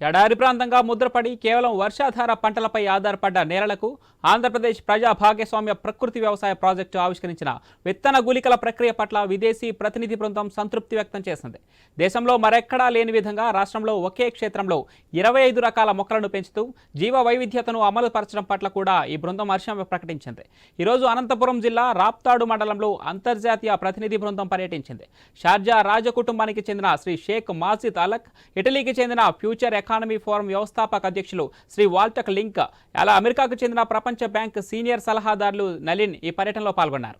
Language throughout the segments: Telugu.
ఎడారి ప్రాంతంగా ముద్రపడి కేవలం వర్షాధార పంటలపై ఆధారపడ్డ నేలలకు ఆంధ్రప్రదేశ్ ప్రజా భాగస్వామ్య ప్రకృతి వ్యవసాయ ప్రాజెక్టు ఆవిష్కరించిన విత్తన గుళికల ప్రక్రియ పట్ల విదేశీ ప్రతినిధి బృందం సంతృప్తి వ్యక్తం చేసింది. దేశంలో మరెక్కడా లేని విధంగా రాష్ట్రంలో ఒకే క్షేత్రంలో ఇరవై ఐదు రకాల మొక్కలను పెంచుతూ జీవ వైవిధ్యతను అమలు పరచడం పట్ల కూడా ఈ బృందం హర్షం ప్రకటించింది. ఈరోజు అనంతపురం జిల్లా రాప్తాడు మండలంలో అంతర్జాతీయ ప్రతినిధి బృందం పర్యటించింది. షార్జా రాజకుటుంబానికి చెందిన శ్రీ షేక్ మాసిద్ అలక్ ఇటలీకి చెందిన ఫ్యూచర్ ఎకానమీ ఫోరం వ్యవస్థాపక అధ్యక్షులు శ్రీ వాల్టక్ లింక్. అలా అమెరికాకు చెందిన ప్రపంచ బ్యాంక్ సీనియర్ సలహాదారులు నలిన్ ఈ పర్యటనలో పాల్గొన్నారు.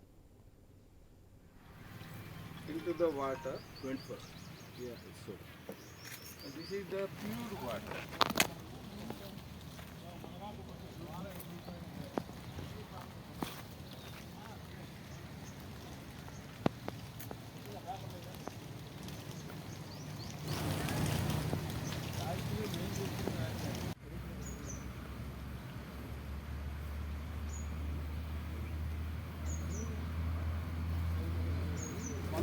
Into ఈ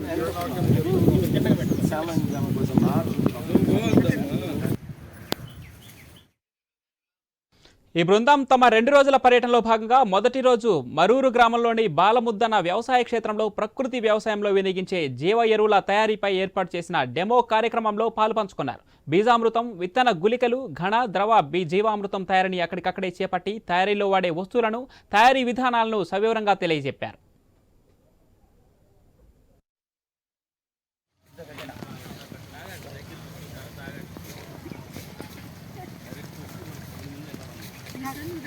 బృందం తమ రెండు రోజుల పర్యటనలో భాగంగా మొదటి రోజు మరూరు గ్రామంలోని బాలముద్దన వ్యవసాయ క్షేత్రంలో ప్రకృతి వ్యవసాయంలో వినియోగించే జీవ ఎరువుల తయారీపై ఏర్పాటు చేసిన డెమో కార్యక్రమంలో పాల్పంచుకున్నారు. బీజామృతం విత్తన గుళికలు ఘన ద్రవ బీ జీవామృతం తయారీని అక్కడికక్కడే చేపట్టి తయారీలో వాడే వస్తువులను తయారీ విధానాలను సవివరంగా తెలియజెప్పారు. Seven,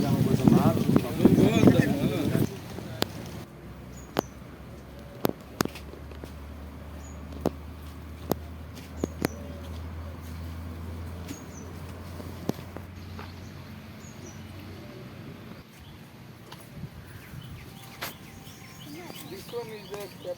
seven. Sua miséria.